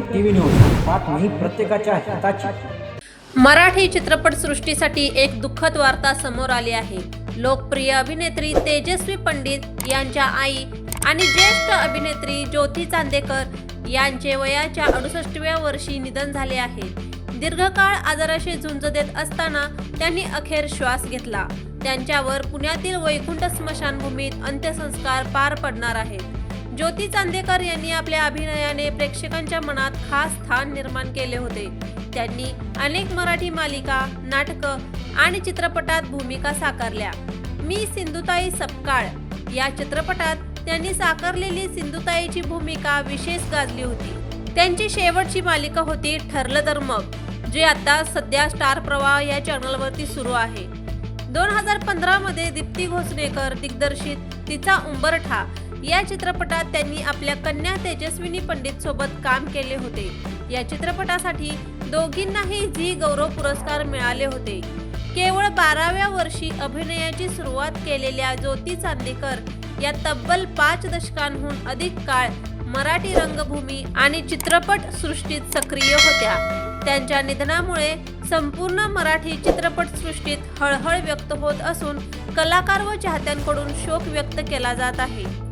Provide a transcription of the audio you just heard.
TV news. बातमी प्रत्येकाच्या हिताची. मराठी चित्रपटसृष्टीसाठी एक दुःखद वार्ता समोर आली आहे. लोकप्रिय अभिनेत्री तेजस्वी पंडित यांच्या आई आणि ज्येष्ठ अभिनेत्री ज्योती चांदेकर यांचे वयाच्या अडुसष्टव्या वर्षी निधन झाले आहे. दीर्घकाळ आजाराशी झुंज देत असताना त्यांनी अखेर श्वास घेतला. त्यांच्यावर पुण्यातील वैकुंठ स्मशानभूमीत अंत्यसंस्कार पार पडणार आहेत. ज्योती चांदेकर यांनी आपल्या अभिनयाने प्रेक्षकांच्या मनात खास स्थान निर्माण केले होते. त्यांनी अनेक मराठी मालिका नाटकं आणि चित्रपटात भूमिका साकारल्या. मी सिंधुताई सपकाळ या चित्रपटात त्यांनी साकारलेली सिंधुताईची भूमिका विशेष गाजली होती. त्यांची शेवटची मालिका होती ठरलं तर मग जे आता सध्या स्टार प्रवाह या चॅनलवरती सुरू आहे. दोन हजार पंधरामध्ये दीप्ती घोसणेकर दिग्दर्शित तिचा उंबरठा या चित्रपटात त्यांनी आपल्या कन्या तेजस्विनी पंडित सोबत काम केले होते. या चित्रपटासाठी दोघींनाही झी गौरव पुरस्कार मिळाले होते. केवळ बाराव्या वर्षी अभिनयाची सुरुवात केलेल्या ज्योती चांदेकर या तब्बल पाच दशकांहून अधिक काळ मराठी रंगभूमी आणि चित्रपट सृष्टीत सक्रिय होत्या. त्यांच्या निधनामुळे संपूर्ण मराठी चित्रपट सृष्टीत हळहळ व्यक्त होत असून कलाकार व चाहत्यांकडून शोक व्यक्त केला जात आहे.